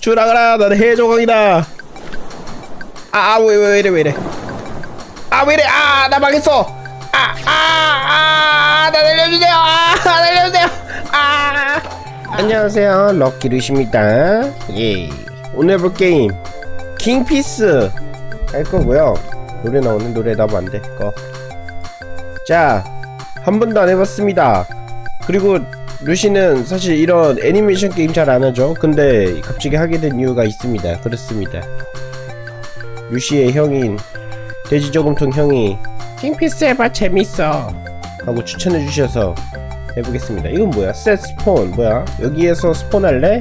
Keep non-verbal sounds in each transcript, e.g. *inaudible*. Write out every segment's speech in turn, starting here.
주라가라 나는 해적왕이다. 아왜 왜 이래 왜 이래? 아 왜 이래? 아 나 망했어. 아 아아나 날려주세요. 아 날려주세요. 아. 안녕하세요. 럭키 루시입니다. 예. 오늘 해볼 게임 킹피스. 할 거고요. 노래 나오는 노래 나오면 안돼 거자 한 번도 안 해봤습니다. 그리고 루시는 사실 이런 애니메이션 게임 잘 안 하죠. 근데 갑자기 하게 된 이유가 있습니다. 그렇습니다. 루시의 형인 돼지저금통 형이 킹피스 해봐 재밌어. 하고 추천해 주셔서 해보겠습니다. 이건 뭐야? 셋 스폰. 뭐야? 여기에서 스폰 할래?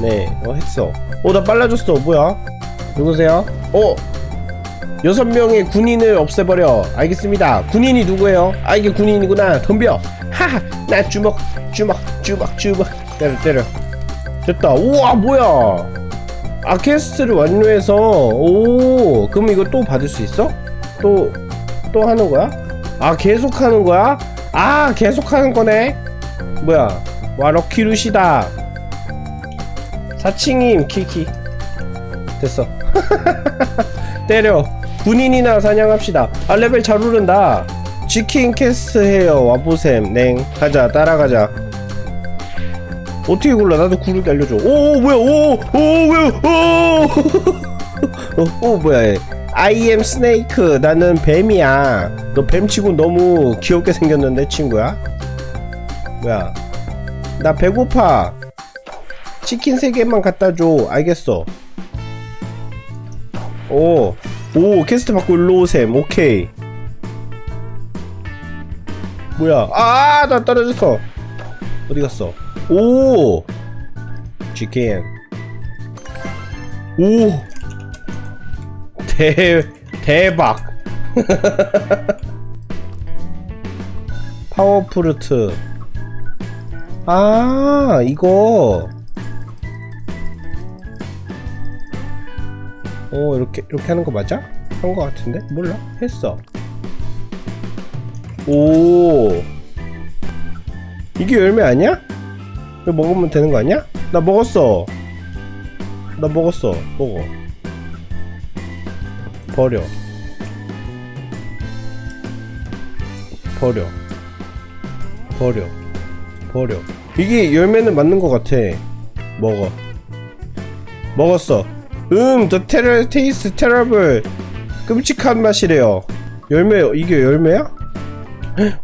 네 어 했어. 어나 빨라졌어. 뭐야? 누구세요? 어 여섯 명의 군인을 없애버려. 알겠습니다. 군인이 누구예요? 아 이게 군인이구나. 덤벼. 하하 나 주먹 주먹 주먹 주먹. 때려 때려. 됐다. 우와 뭐야? 아케스트를 완료해서 오 그럼 이거 또 받을 수 있어? 또또 하는 거야? 아 계속 하는 거야? 아 계속 하는 거네? 뭐야? 와 럭키루시다. 사칭임 키키. 됐어. *laughs* 때려 군인이나 사냥합시다. 아 레벨 잘 오른다. 치킨 캐스트 해요. 와보셈. 냉. 가자. 따라가자. 어떻게 굴러 나도 구르게 알려줘. 오 뭐야? 오오 뭐야? 오! *laughs* 어, 오 뭐야 얘. I am snake. 나는 뱀이야. 너 뱀치고 너무 귀엽게 생겼는데 친구야? 뭐야? 나 배고파. 치킨 3개만 갖다 줘. 알겠어. 오, 오, 캐스트 받고 일로 오셈. 오케이. 뭐야? 아, 나 떨어졌어. 어디 갔어? 오, 치킨. 오, 대 대박. *laughs* 파워프루트. 아, 이거. 어 이렇게 이렇게 하는 거 맞아? 한 거 같은데? 몰라. 했어. 오. 이게 열매 아니야? 이거 먹으면 되는 거 아니야? 나 먹었어. 나 먹었어. 먹어. 버려. 버려. 버려. 버려. 이게 열매는 맞는 거 같아. 먹어. 먹었어 음, 테이스 테러블 끔찍한 맛이래요. 열매 이게 열매야?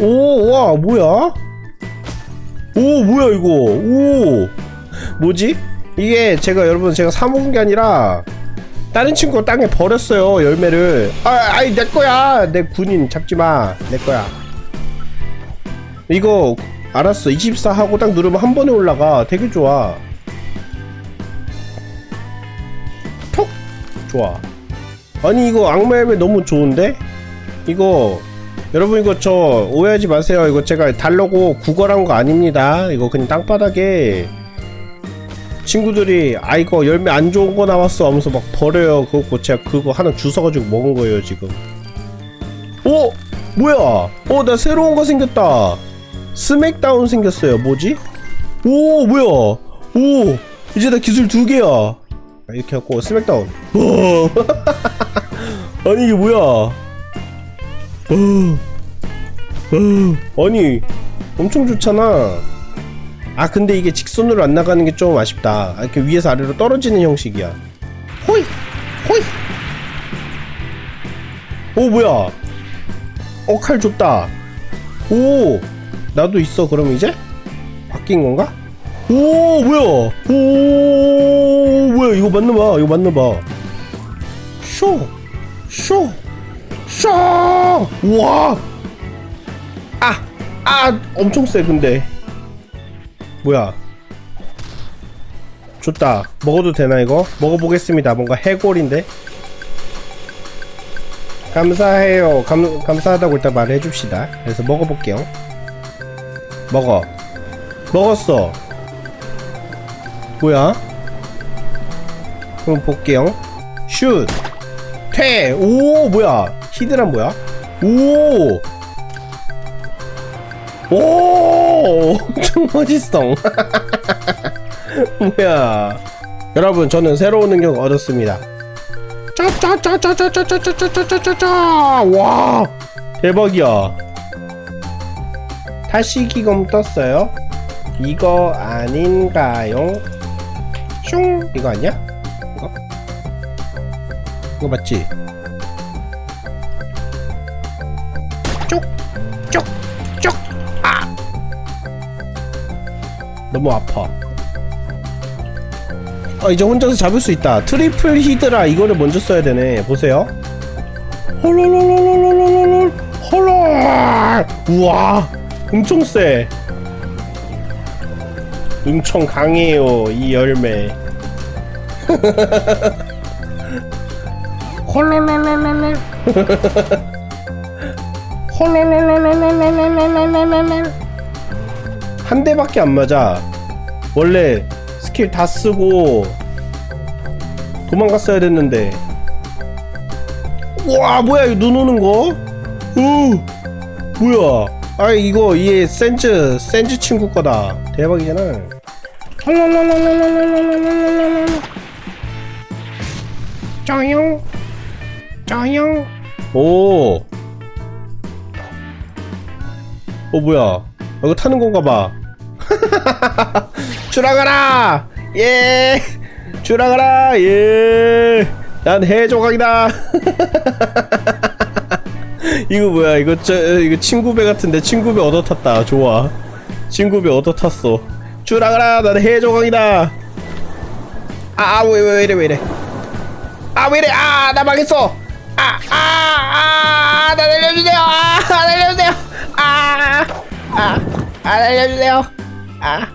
오, 와, 뭐야? 오, 뭐야 이거? 오, 뭐지? 이게 제가 여러분 제가 사 먹은 게 아니라 다른 친구가 땅에 버렸어요 열매를. 아, 아이 내 거야. 내 군인 잡지 마. 내 거야. 이거 알았어. 24 하고 딱 누르면 한 번에 올라가. 되게 좋아. 좋아. 아니 이거 악마 열매 너무 좋은데? 이거 여러분 이거 저 오해하지 마세요. 이거 제가 달라고 구걸한 거 아닙니다. 이거 그냥 땅바닥에 친구들이 아 이거 열매 안 좋은 거 나왔어 하면서 막 버려요. 그거 제가 그거 하나 주워가지고 먹은 거예요 지금. 오 뭐야? 어 나 새로운 거 생겼다. 스맥다운 생겼어요. 뭐지? 오 뭐야? 오 이제 나 기술 두 개야 이렇게 하고 스맥다운. 오. *laughs* 아니 이게 뭐야? 어. 어. 아니 엄청 좋잖아. 아 근데 이게 직선으로 안 나가는 게 좀 아쉽다. 아, 이렇게 위에서 아래로 떨어지는 형식이야. 호이! 호이! 오 뭐야? 어칼 줬다. 오! 나도 있어 그럼 이제? 바뀐 건가 오 뭐야? 오 뭐야? 이거 맞나봐. 이거 맞나봐. 쇼쇼쇼! 우와! 아 아, 엄청 세 근데. 뭐야? 좋다. 먹어도 되나 이거? 먹어보겠습니다. 뭔가 해골인데? 감사해요. 감, 감사하다고 일단 말해 줍시다. 그래서 먹어볼게요. 먹어. 먹었어 뭐야? 그럼 볼게요. 슛! 퇴! 오, 뭐야? 히드란 뭐야? 오! 오! 엄청 멋있어. 뭐야? 여러분 저는 새로운 능력 얻었습니다 짜짜짜짜짜짜짜짜짜짜짜 와 대박이야 타시기검 떴어요 이거 아닌가요? 슝. 이거 아니야? 이거? 이거 맞지? 쪽쪽쪽 아! 너무 아파. 아 이제 혼자서 잡을 수 있다. 트리플 히드라 이거를 먼저 써야 되네. 보세요. 홀롤롤롤롤롤롤 홀롤 우와! 엄청 세. 엄청 강해요 이 열매 홀롤롤롤롤 홀롤롤롤롤롤롤롤롤 한 대밖에 안 맞아. 원래 스킬 다 쓰고 도망갔어야 됐는데. 와 뭐야 이거 눈 오는 거? 우 뭐야? 아 이거 얘 센즈 센즈 친구 거다. 대박이잖아 짜용 짜용 오. 어 뭐야? 어, 이거 타는 건가 봐. *laughs* 출항하라! 예! 출항하라! 예! 난 해조각이다! *laughs* 이거 뭐야? 이거 저 이거 친구배 같은데 친구배 얻어 탔다. 좋아. 친구배 얻어 탔어. 출항하라! 난 해조각이다! 아, 왜, 왜, 왜 이래, 왜 이래. 아, 왜 이래! 아, 나 망했어! 아, 아, 아, 나 날려주세요! 아, 날려주세요! 아, 아, 아, 날려주세요! 아,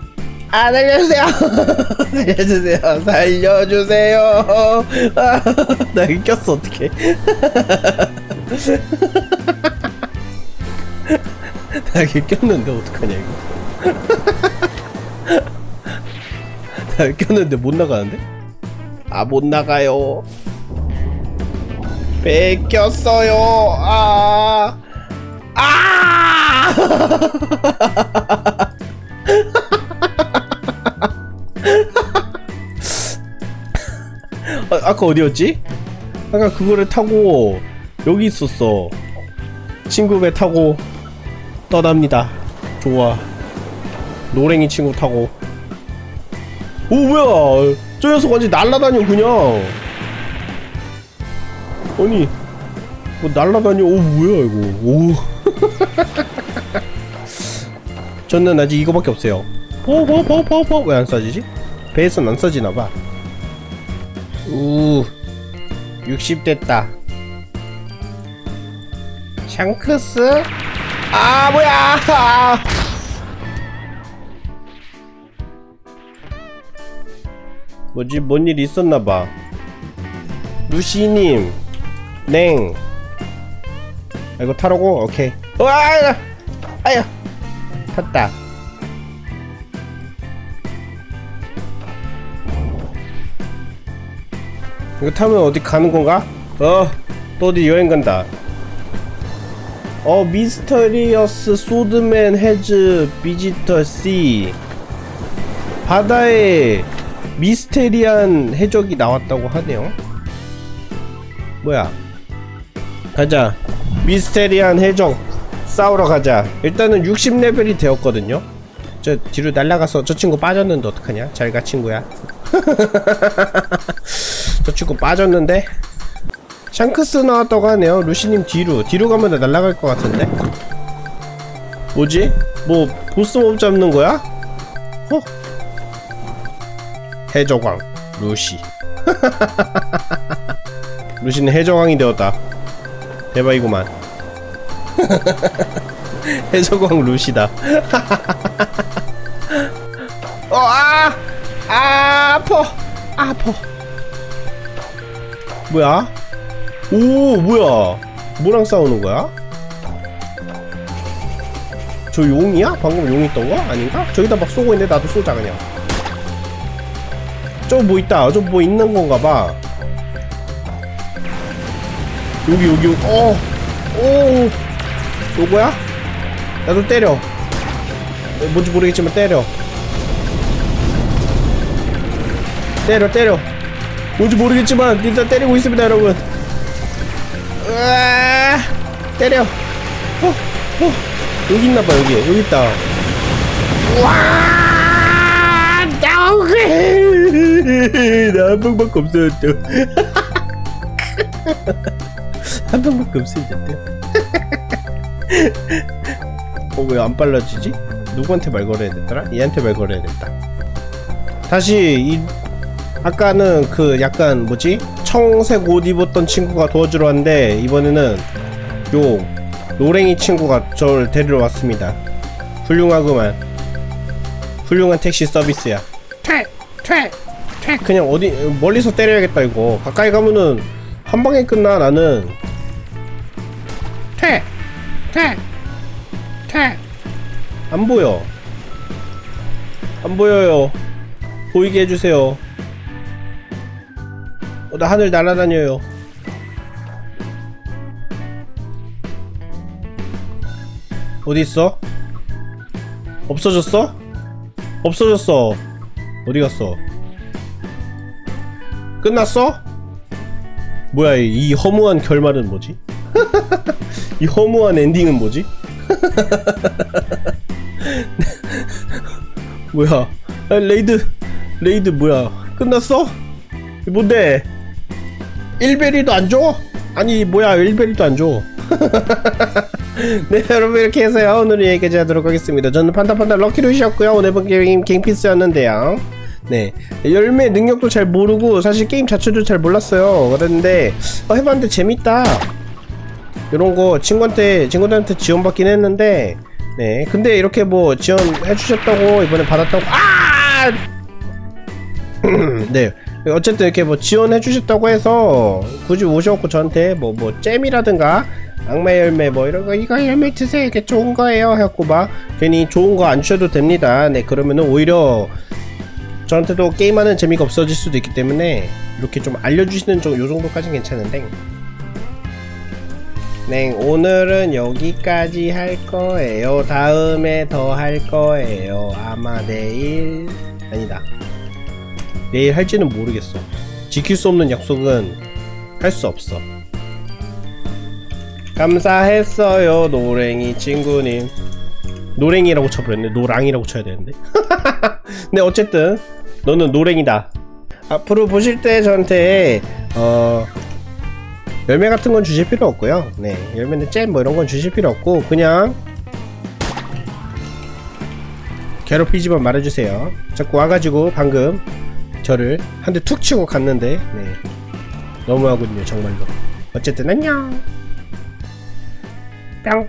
아, 날려주세요! *laughs* 날려주세요! 살려주세요! 아, 나 꼈어, 어떡해. *laughs* 나 여기 꼈는데, 어떡하냐, 이거. *laughs* 나 여기 꼈는데 못 나가는데? 아, 못 나가요. 뺏겼어요. 아. 아! 아, 아까 어디였지? 아까 그거를 타고 여기 있었어. 친구 배 타고 떠납니다. 좋아. 노랭이 친구 타고. 오 뭐야? 저 녀석 완전 날라다녀 그냥. 아니 뭐 날라다녀. 오 뭐야 이거. 오. *laughs* 저는 아직 이거밖에 없어요. 포포포포포 왜안 써지지? 배에선 안 써지나봐. 우60 됐다. 샹크스? 아 뭐야! *laughs* 뭐지? 뭔 일 있었나봐. 루시님 냉. 아, 이거 타라고? 오케이. 와, 아야, 아야, 탔다. 이거 타면 어디 가는 건가? 어, 또 어디 여행 간다. 어, 미스터리어스 소드맨 헤즈 비지터 씨. 바다에 미스테리한 해적이 나왔다고 하네요. 뭐야 가자. 미스테리한 해적 싸우러 가자. 일단은 60레벨이 되었거든요. 저 뒤로 날아가서 저 친구 빠졌는데 어떡하냐? 잘가 친구야. *laughs* 저 친구 빠졌는데? 샹크스 나왔다고 하네요. 루시님 뒤로. 뒤로 가면 날아갈 것 같은데? 뭐지? 뭐 보스몹 잡는 거야? 어? 해적왕 루시. *laughs* 루시는 해적왕이 되었다. 대박이구만. *laughs* 해적왕 루시다. 어, 아! 아, 아파! 아파! 뭐야? 오, 뭐야? 뭐랑 싸우는 거야? 저 용이야? 방금 용 있던 거? 아닌가? 저기다 막 쏘고 있는데 나도 쏘자 그냥 저뭐 있다 저 뭐 있는 건가 봐 여기 여기 여기. 어! 오! 요거야? 나도 때려. 어, 뭔지 모르겠지만 때려. 때려 때려. 뭔지 모르겠지만 일단 때리고 있습니다 여러분. 으아! 때려. 어, 어. 여기 있나봐 여기. 여기 있다. 와! 나오게! 나한 방밖에 없었죠 한 방밖에 없었는데 어왜 안 빨라지지? 누구한테 말 걸어야 됐더라? 얘한테 말 걸어야 됐다 다시 이 아까는 그 약간 뭐지 청색 옷 입었던 친구가 도와주러 왔는데 이번에는 요 노랭이 친구가 저를 데리러 왔습니다 훌륭하구만 훌륭한 택시 서비스야 퇴! 퇴! 퇴! 그냥 어디 멀리서 때려야겠다 이거 가까이 가면은 한 방에 끝나 나는 퇴! 퇴! 퇴! 안 보여 안 보여요 보이게 해주세요 어, 나 하늘 날아다녀요 어디 있어? 없어졌어? 없어졌어 어디 갔어? 끝났어? 뭐야 이, 이 허무한 결말은 뭐지? *laughs* 이 허무한 엔딩은 뭐지? *laughs* 뭐야? 아, 레이드 레이드 뭐야? 끝났어? 뭔데? 1베리도 안 줘? 아니 뭐야 1베리도 안 줘? *laughs* 네 여러분 이렇게 해서요. 오늘 여기까지 하도록 하겠습니다. 저는 판다판다 럭키루시였고요. 오늘 본 게임 갱피스였는데요. 네 열매 능력도 잘 모르고 사실 게임 자체도 잘 몰랐어요. 그랬는데 어, 해봤는데 재밌다 이런 거 친구한테 친구들한테 지원받긴 했는데 네. 근데 이렇게 뭐 지원해 주셨다고 이번에 받았다고 아! *clears throat* 네. 어쨌든 이렇게 뭐 지원해 주셨다고 해서 굳이 오셔갖고 저한테 뭐뭐 잼이라든가 악마 열매 뭐 이런 거 이거 열매 드세요. 이게 좋은 거예요. 해갖고 막 괜히 좋은 거 안 주셔도 됩니다. 네 그러면은 오히려 저한테도 게임하는 재미가 없어질 수도 있기 때문에 이렇게 좀 알려주시는 좀요 정도까지는 괜찮은데 네, 오늘은 여기까지 할 거예요. 다음에 더 할 거예요. 아마 내일 아니다. 내일 할지는 모르겠어. 지킬 수 없는 약속은 할 수 없어. 감사했어요, 노랭이 친구님. 노랭이라고 쳐버렸네. 노랑이라고 쳐야 되는데. *laughs* 네, 어쨌든 너는 노랭이다. 앞으로 보실 때 저한테 어 열매 같은 건 주실 필요 없고요. 네, 열매는 잼 뭐 이런 건 주실 필요 없고 그냥 괴롭히지만 말해주세요. 자꾸 와가지고 방금 저를 한 대 툭 치고 갔는데 네, 너무하군요 정말로. 어쨌든 안녕. 뿅.